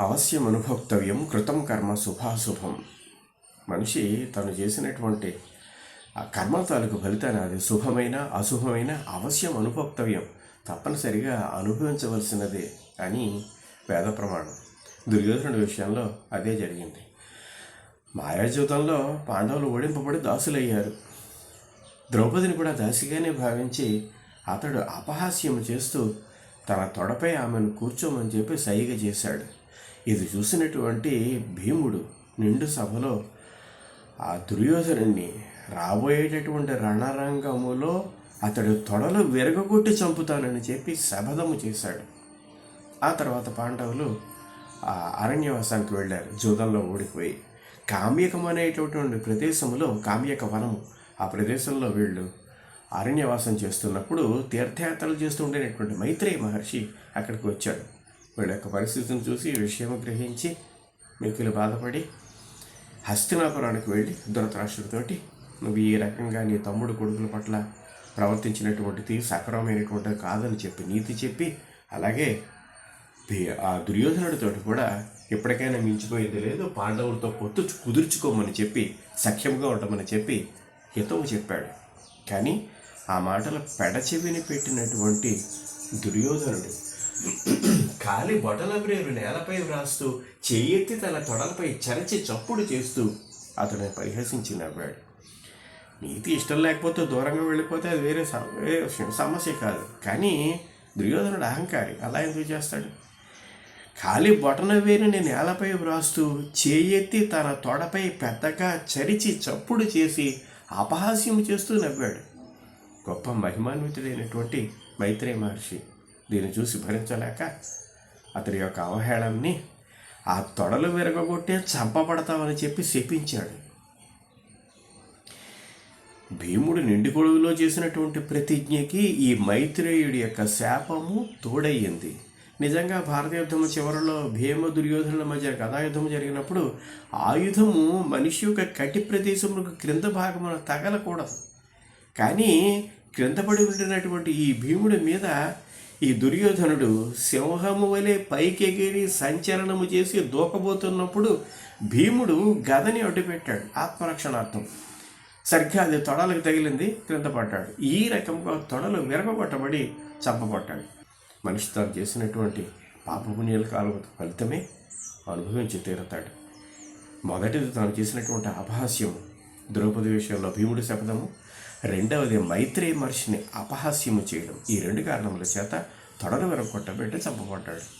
అవశ్యం అనుభోక్తవ్యం కృతం కర్మ శుభాశుభం. మనిషి తను చేసినటువంటి ఆ కర్మ తాలూకు ఫలితాన్ని అది శుభమైన అశుభమైన అవశ్యం అనుభోక్తవ్యం తప్పనిసరిగా అనుభవించవలసినదే అని వేద ప్రమాణం. దుర్యోధనుడి విషయంలో అదే జరిగింది. మాయాజూతంలో పాండవులు ఓడింపబడి దాసులయ్యారు. ద్రౌపదిని కూడా దాసిగానే భావించి అతడు అపహాస్యం చేస్తూ తన తొడపై ఆమెను కూర్చోమని చెప్పి సైగ చేశాడు. ఇది చూసినటువంటి భీముడు నిండు సభలో ఆ దుర్యోధనుణ్ణి రాబోయేటటువంటి రణరంగములో అతడు తొడలు విరగగొట్టి చంపుతానని చెప్పి శపథము చేశాడు. ఆ తర్వాత పాండవులు ఆ అరణ్యవాసానికి వెళ్ళారు జూదంలో ఓడిపోయి కామ్యకం అనేటటువంటి ప్రదేశంలో కామ్యక వనము ఆ ప్రదేశంలో వీళ్ళు అరణ్యవాసం చేస్తున్నప్పుడు తీర్థయాత్రలు చేస్తుండేటటువంటి మైత్రేయ మహర్షి అక్కడికి వచ్చాడు. వీళ్ళ యొక్క పరిస్థితిని చూసి ఈ విషయం గ్రహించి మిక్కులు బాధపడి హస్తినాపురానికి వెళ్ళి ధృతరాష్ట్రుడితోటి నువ్వు ఈ రకంగా నీ తమ్ముడు కొడుకుల పట్ల ప్రవర్తించినటువంటిది సక్రమమైనటువంటిది కాదని చెప్పి నీతి చెప్పి అలాగే ఆ దుర్యోధనుడితోటి కూడా ఎప్పటికైనా మించిపోయేది లేదు పాండవులతో పొత్తు కుదుర్చుకోమని చెప్పి సఖ్యంగా ఉండమని చెప్పి హితవు చెప్పాడు. కానీ ఆ మాటలు పెడచెవిని పెట్టినటువంటి దుర్యోధనుడు కాలి బొటలమ్రేరు నేలపై వ్రాస్తూ చెయ్యెత్తి తన తొడలపై చరచి చప్పుడు చేస్తూ అతడిని పరిహసించి నవ్వాడు. నీతి ఇష్టం లేకపోతే దూరంగా వెళ్ళిపోతే అది వేరే సమ- వేరే సమస్య కాదు. కానీ దుర్యోధనుడు అహంకారి అలా ఎందుకు చేస్తాడు? ఖాళీ బొటన వేరుని నేలపై వ్రాస్తూ చేయెత్తి తన తొడపై పెద్దగా చరిచి చప్పుడు చేసి అపహాస్యం చేస్తూ నవ్వాడు. గొప్ప మహిమాన్వితుడైనటువంటి మైత్రేయ మహర్షి దీన్ని చూసి భరించలేక అతడి యొక్క అవహేళనని ఆ తొడలు విరగొట్టే చంపబడతామని చెప్పి శపించాడు. భీముడు నిండి కొడుగులో చేసినటువంటి ప్రతిజ్ఞకి ఈ మైత్రేయుడి యొక్క శాపము తోడయ్యింది. నిజంగా భారత యుద్ధము చివరిలో భీమ దుర్యోధనుల మధ్య గదాయుద్ధం జరిగినప్పుడు ఆయుధము మనిషి యొక్క కటి ప్రదేశములకు క్రింద భాగమున తగలకూడదు. కానీ క్రింద పడి ఉండినటువంటి ఈ భీముడి మీద ఈ దుర్యోధనుడు సింహము వలె పైకెగిరి సంచలనము చేసి దూకబోతున్నప్పుడు భీముడు గదని అడ్డుపెట్టాడు ఆత్మరక్షణార్థం. సరిగ్గా అది తొడలకు తగిలింది క్రింద పడ్డాడు. ఈ రకంగా తొడలు విరగబట్టబడి చంపబడ్డాడు మనిషి తాను చేసినటువంటి పాపపుణ్యాల కాల ఫలితమే అనుభవించి తీరతాడు. మొదటిది తాను చేసినటువంటి అపహాస్యం ద్రౌపది విషయంలో భీముడి శపథము రెండవది మైత్రేయ మహర్షిని అపహాస్యము చేయడం. ఈ రెండు కారణముల చేత తొడలు కొట్టబెట్టి చంపబడ్డాడు.